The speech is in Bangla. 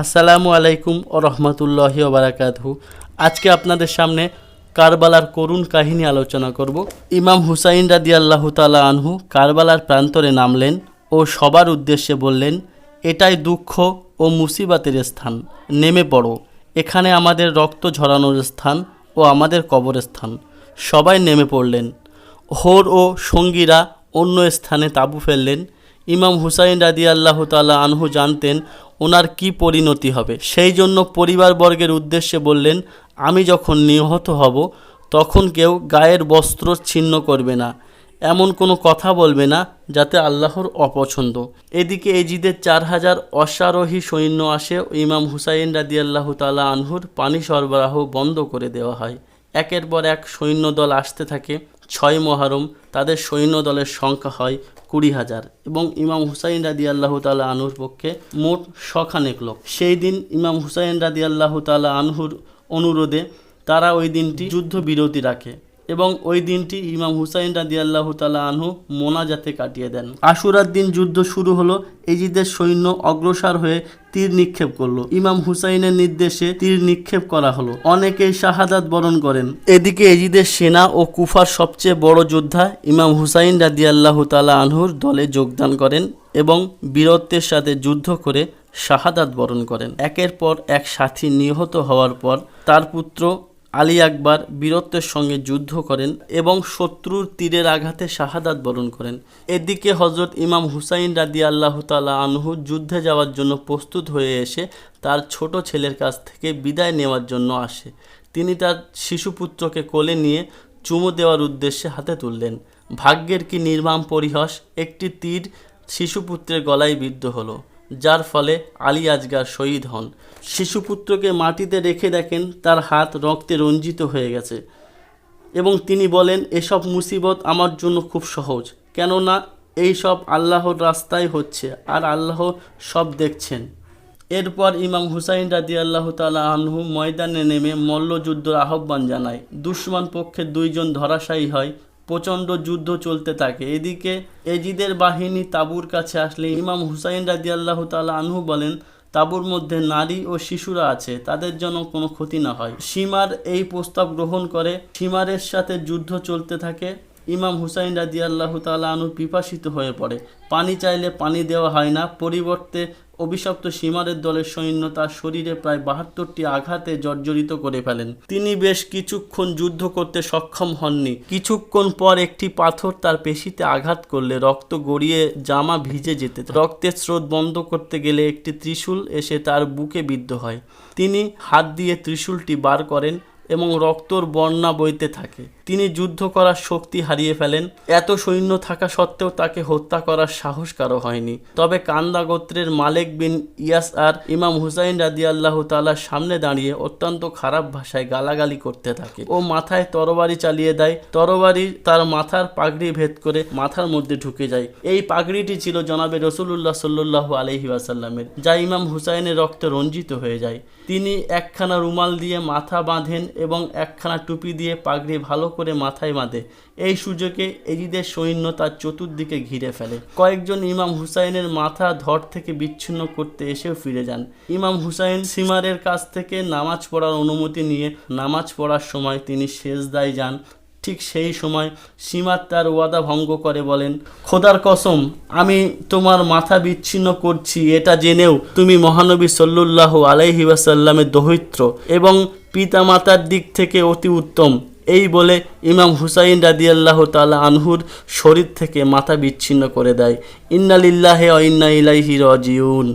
আসসালামু আলাইকুম ও রহমতুল্লাহি ওবারাকাতহু আজকে আপনাদের সামনে কারবালার করুণ কাহিনী আলোচনা করব। ইমাম হুসাইন রাদি আল্লাহ তালা আনহু কারবালার প্রান্তরে নামলেন ও সবার উদ্দেশ্যে বললেন, এটাই দুঃখ ও মুসিবাতের স্থান, নেমে পড়ো। এখানে আমাদের রক্ত ঝরানোর স্থান ও আমাদের কবরস্থান। সবাই নেমে পড়লেন। হোর ও সঙ্গীরা অন্য স্থানে তাঁবু ফেললেন। ইমাম হুসাইন রাদি আল্লাহ তালা আনহু জানতেন ওনার কি পরিণতি হবে? সেই জন্য পরিবারবর্গের উদ্দেশ্যে বললেন, আমি যখন নিহত হব, তখন কেউ গায়ের বস্ত্র ছিন্ন করবে না। এমন কোনো কথা বলবে না যাতে আল্লাহর অপছন্দ। এদিকে এজিদের চার হাজার অশ্বারোহী সৈন্য আসে ইমাম হুসাইন রাদি আল্লাহ তালা আনহুর পানি সরবরাহ বন্ধ করে দেওয়া হয়। একের পর এক সৈন্যদল আসতে থাকে। ছয় মহারম, তাদের সৈন্য দলের সংখ্যা হয় কুড়ি হাজার এবং ইমাম হুসাইন রাদি আল্লাহ তালা আনহুর পক্ষে মোট শখানেক লোক। সেই দিন ইমাম হুসাইন রাদি আল্লাহ তালা আনহুর অনুরোধে তারা ওই দিনটি যুদ্ধ বিরতি রাখে এবং ওই দিনটি ইমাম হুসাইন রাদি আল্লাহ তালা আনহু মোনাজাতে কাটিয়ে দেন। আশুরার দিন যুদ্ধ শুরু হলো, এজিদের সৈন্য অগ্রসর হয়ে তীর নিক্ষেপ করল। ইমাম হুসাইনের নির্দেশে তীর নিক্ষেপ করা হলো। অনেকেই শাহাদাত বরণ করেন। এদিকে এজিদের সেনা ও কুফার সবচেয়ে বড় যোদ্ধা ইমাম হুসাইন রাদি আল্লাহ তালা আনহুর দলে যোগদান করেন এবং বীরত্বের সাথে যুদ্ধ করে শাহাদাত বরণ করেন। একের পর এক সাথী নিহত হওয়ার পর তার পুত্র আলী আকবর বীরত্বের সঙ্গে যুদ্ধ করেন এবং শত্রুর তীরের আঘাতে শাহাদাত বরণ করেন। এদিকে হজরত ইমাম হুসাইন রাদি আল্লাহ তালা আনহু যুদ্ধে যাওয়ার জন্য প্রস্তুত হয়ে এসে তার ছোট ছেলের কাছ থেকে বিদায় নেওয়ার জন্য আসে। তিনি তার শিশুপুত্রকে কোলে নিয়ে চুমু দেওয়ার উদ্দেশ্যে হাতে তুললেন। ভাগ্যের কি নির্মাম পরিহাস, একটি তীর শিশুপুত্রের গলায় বিদ্ধ হলো। যার ফলে আলী আজগার শহীদ হন। শিশুপুত্রকে মাটিতে রেখে দেখেন তার হাত রক্তে রঞ্জিত হয়ে গেছে এবং তিনি বলেন, এসব মুসিবত আমার জন্য খুব সহজ, কেননা এই সব আল্লাহর রাস্তায় হচ্ছে আর আল্লাহ সব দেখছেন। এরপর ইমাম হুসাইন রাদি আল্লাহ তালা আনহু ময়দানে নেমে মল্লযুদ্ধর আহ্বান জানায়। দুশ্মন পক্ষে দুইজন ধরাশায়ী হয় প্রচণ্ড যুদ্ধ চলতে থাকে। এদিকে এজিদের বাহিনী তাবুর কাছে আসলে ইমাম হুসাইন রাজি আল্লাহ তালা আনহু বলেন, তাবুর মধ্যে নারী ও শিশুরা আছে, তাদের জন্য কোনো ক্ষতি না হয়। সীমার এই প্রস্তাব গ্রহণ করে সীমারের সাথে যুদ্ধ চলতে থাকে। ইমাম হুসাইন রাজি আল্লাহ তালা পিপাসিত হয়ে পড়ে। পানি চাইলে পানি দেওয়া হয় না। পরিবর্তে অভিশপ্ত সীমারের দলের সৈন্য তার শরীরে প্রায় বাহাত্তরটি আঘাতে জর্জরিত করে ফেলেন। তিনি বেশ কিছুক্ষণ যুদ্ধ করতে সক্ষম হননি। কিছুক্ষণ পর একটি পাথর তার পেশিতে আঘাত করলে রক্ত গড়িয়ে জামা ভিজে যেতে রক্তের স্রোত বন্ধ করতে গেলে একটি ত্রিশূল এসে তার বুকে বিদ্ধ হয়। তিনি হাত দিয়ে ত্রিশূলটি বার করেন। এবং রক্তর বন্যা বইতে থাকে। তিনি যুদ্ধ করার শক্তি হারিয়ে ফেলেন। এত সৈন্য থাকা সত্ত্বেও তাকে হত্যা করার সাহস কারও হয়নি। তবে কান্দা গোত্রের মালেক বিন ইয়াস আর ইমাম হুসাইন রাদি আল্লাহ তালার সামনে দাঁড়িয়ে অত্যন্ত খারাপ ভাষায় গালাগালি করতে থাকে ও মাথায় তরবারি চালিয়ে দেয়। তরবারি তার মাথার পাগড়ি ভেদ করে মাথার মধ্যে ঢুকে যায়। এই পাগড়িটি ছিল জনাবে রসুল্লাহ সাল্লাহ আলহি আসাল্লামের যা ইমাম হুসাইনের রক্তে রঞ্জিত হয়ে যায়। তিনি একখানা রুমাল দিয়ে মাথা বাঁধেন এবং একখানা টুপি দিয়ে পাগড়ি ভালো করে মাথায় বাঁধে। এই সুযোগে এজিদের সৈন্য তার চতুর্দিকে ঘিরে ফেলে। কয়েকজন ইমাম হুসাইনের মাথা ধর থেকে বিচ্ছিন্ন করতে এসেও ফিরে যান। ইমাম হুসাইন সিমারের কাছ থেকে নামাজ পড়ার অনুমতি নিয়ে নামাজ পড়ার সময় তিনি শেষদায় যান। ঠিক সেই সময় সীমার তার ওয়াদা ভঙ্গ করে বলেন, খোদার কসম, আমি তোমার মাথা বিচ্ছিন্ন করছি, এটা জেনেও তুমি মহানবী সল্লুল্লাহ আলাইহি ওয়াসাল্লামের দহিত্র এবং পিতা মাতার দিক থেকে অতি উত্তম। এই বলে ইমাম হুসাইন রাদিয়াল্লাহ তালা আনহুর শরীর থেকে মাথা বিচ্ছিন্ন করে দেয়। ইন্নালিল্লাহে ইন্না ইলাইহি রাজিউন।